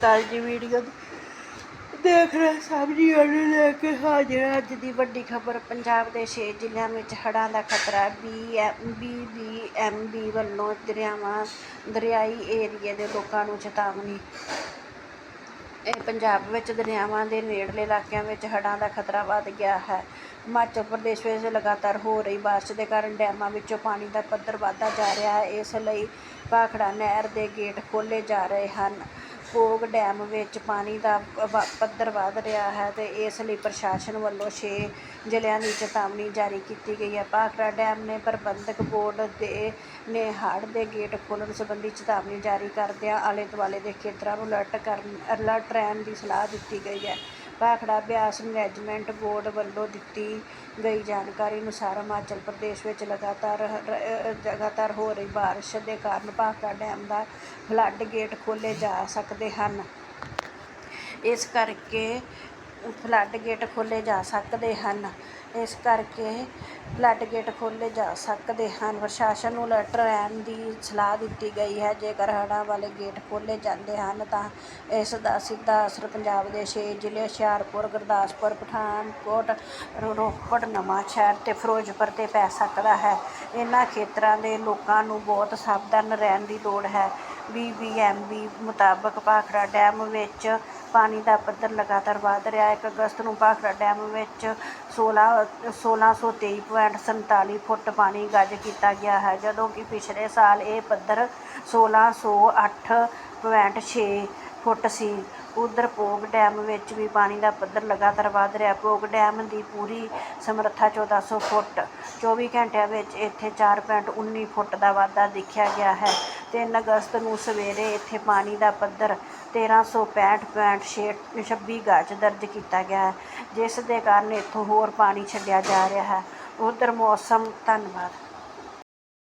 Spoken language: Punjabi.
ਕੱਲ ਦੀ। ਵੀਡੀਓ ਦੇਖ ਰਹੇ ਸਭ ਜੀਆਂ ਨੂੰ ਲੈ ਕੇ ਹਾਜ਼ਰ ਹਾਂ। ਅੱਜ ਦੀ ਵੱਡੀ ਖਬਰ, ਪੰਜਾਬ ਦੇ ਛੇ ਜ਼ਿਲ੍ਹਿਆਂ ਵਿੱਚ ਹੜ੍ਹਾਂ ਦਾ ਖਤਰਾ B B B M B ਵੱਲੋਂ ਦਰਿਆਵਾਂ, ਦਰਿਆਈ ਏਰੀਏ ਦੇ ਲੋਕਾਂ ਨੂੰ ਚੇਤਾਵਨੀ। ਇਹ ਪੰਜਾਬ ਵਿੱਚ ਦਰਿਆਵਾਂ ਦੇ ਨੇੜਲੇ ਇਲਾਕਿਆਂ ਵਿੱਚ ਹੜ੍ਹਾਂ ਦਾ ਖਤਰਾ ਵੱਧ ਗਿਆ ਹੈ। ਹਿਮਾਚਲ ਪ੍ਰਦੇਸ਼ ਵਿੱਚ ਲਗਾਤਾਰ ਹੋ ਰਹੀ ਬਾਰਿਸ਼ ਦੇ ਕਾਰਨ ਡੈਮਾਂ ਵਿੱਚੋਂ ਪਾਣੀ ਦਾ ਪੱਧਰ ਵਧਦਾ ਜਾ ਰਿਹਾ ਹੈ। ਇਸ ਲਈ ਭਾਖੜਾ ਨਹਿਰ ਦੇ ਗੇਟ ਖੋਲ੍ਹੇ ਜਾ ਰਹੇ ਹਨ। ਪੋਗ ਡੈਮ ਵਿੱਚ ਪਾਣੀ ਦਾ ਵ- ਪੱਧਰ ਵੱਧ ਰਿਹਾ ਹੈ ਅਤੇ ਇਸ ਲਈ ਪ੍ਰਸ਼ਾਸਨ ਵੱਲੋਂ ਛੇ ਜ਼ਿਲ੍ਹਿਆਂ ਦੀ ਚੇਤਾਵਨੀ ਜਾਰੀ ਕੀਤੀ ਗਈ ਹੈ। ਭਾਖੜਾ ਡੈਮ ਨੇ ਪ੍ਰਬੰਧਕ ਬੋਰਡ ਦੇ ਨੇ ਹੜ੍ਹ ਦੇ ਗੇਟ ਖੋਲ੍ਹਣ ਸੰਬੰਧੀ ਚੇਤਾਵਨੀ ਜਾਰੀ ਕਰਦਿਆਂ ਆਲੇ ਦੁਆਲੇ ਦੇ ਖੇਤਰਾਂ ਨੂੰ ਅਲਰਟ ਕਰਨ, ਅਲਰਟ ਰਹਿਣ ਦੀ ਸਲਾਹ ਦਿੱਤੀ ਗਈ ਹੈ। ਭਾਖੜਾ ਬਿਆਸ ਮੈਨੇਜਮੈਂਟ ਬੋਰਡ ਵੱਲੋਂ ਦਿੱਤੀ ਗਈ ਜਾਣਕਾਰੀ ਅਨੁਸਾਰ ਹਿਮਾਚਲ ਪ੍ਰਦੇਸ਼ ਵਿੱਚ ਲਗਾਤਾਰ ਲਗਾਤਾਰ ਹੋ ਰਹੀ ਬਾਰਿਸ਼ ਦੇ ਕਾਰਨ ਭਾਖੜਾ ਡੈਮ ਦਾ ਫਲੱਡ ਗੇਟ ਖੋਲ੍ਹੇ ਜਾ ਸਕਦੇ ਹਨ। ਇਸ ਕਰਕੇ ਫਲੱਡ ਗੇਟ ਖੋਲ੍ਹੇ ਜਾ ਸਕਦੇ ਹਨ। ਇਸ ਕਰਕੇ ਫਲੱਡ ਗੇਟ ਖੋਲ੍ਹੇ ਜਾ ਸਕਦੇ ਹਨ। ਪ੍ਰਸ਼ਾਸਨ ਨੂੰ ਅਲਰਟ ਰਹਿਣ ਦੀ ਸਲਾਹ ਦਿੱਤੀ ਗਈ ਹੈ। ਜੇਕਰ ਹੜ੍ਹਾਂ ਵਾਲੇ ਗੇਟ ਖੋਲ੍ਹੇ ਜਾਂਦੇ ਹਨ, ਤਾਂ ਇਸ ਦਾ ਸਿੱਧਾ ਅਸਰ ਪੰਜਾਬ ਦੇ ਛੇ ਜ਼ਿਲ੍ਹੇ ਹੁਸ਼ਿਆਰਪੁਰ, ਗੁਰਦਾਸਪੁਰ, ਪਠਾਨਕੋਟ, ਰੋਪੜ ਨਵਾਂਸ਼ਹਿਰ ਅਤੇ ਫਿਰੋਜ਼ਪੁਰ 'ਤੇ ਪੈ ਸਕਦਾ ਹੈ। ਇਹਨਾਂ ਖੇਤਰਾਂ ਦੇ ਲੋਕਾਂ ਨੂੰ ਬਹੁਤ ਸਾਵਧਾਨ ਰਹਿਣ ਦੀ ਲੋੜ ਹੈ। ਬੀ ਬੀ ਐੱਮ ਬੀ ਮੁਤਾਬਕ ਭਾਖੜਾ ਡੈਮ ਵਿੱਚ ਪਾਣੀ ਦਾ ਪੱਧਰ ਲਗਾਤਾਰ ਵਧ ਰਿਹਾ। ਹੈ 1 ਅਗਸਤ ਨੂੰ ਭਾਖੜਾ ਡੈਮ ਵਿੱਚ 16 1623.47 ਫੁੱਟ ਪਾਣੀ ਗੱਜ ਕੀਤਾ ਗਿਆ ਹੈ, ਜਦੋਂ ਕਿ ਪਿਛਲੇ ਸਾਲ ਇਹ ਪੱਧਰ 1608.6 ਫੁੱਟ ਸੀ। ਉਧਰ ਪੋਗ ਡੈਮ ਵਿੱਚ ਵੀ ਪਾਣੀ ਦਾ ਪੱਧਰ ਲਗਾਤਾਰ ਵਧ ਰਿਹਾ। ਪੋਗ ਡੈਮ ਦੀ ਪੂਰੀ ਸਮਰੱਥਾ 1400 ਫੁੱਟ 24 ਘੰਟਿਆਂ ਵਿੱਚ ਇੱਥੇ 4.19 ਫੁੱਟ ਦਾ ਵਾਧਾ ਦੇਖਿਆ ਗਿਆ ਹੈ। ਤਿੰਨ ਅਗਸਤ ਨੂੰ ਸਵੇਰੇ ਇੱਥੇ ਪਾਣੀ ਦਾ ਪੱਧਰ 1365.26 ਗਜ ਦਰਜ ਕੀਤਾ ਗਿਆ ਹੈ, ਜਿਸ ਦੇ ਕਾਰਨ ਇੱਥੋਂ ਹੋਰ ਪਾਣੀ ਛੱਡਿਆ ਜਾ ਰਿਹਾ ਹੈ। ਉਧਰ ਮੌਸਮ, ਧੰਨਵਾਦ।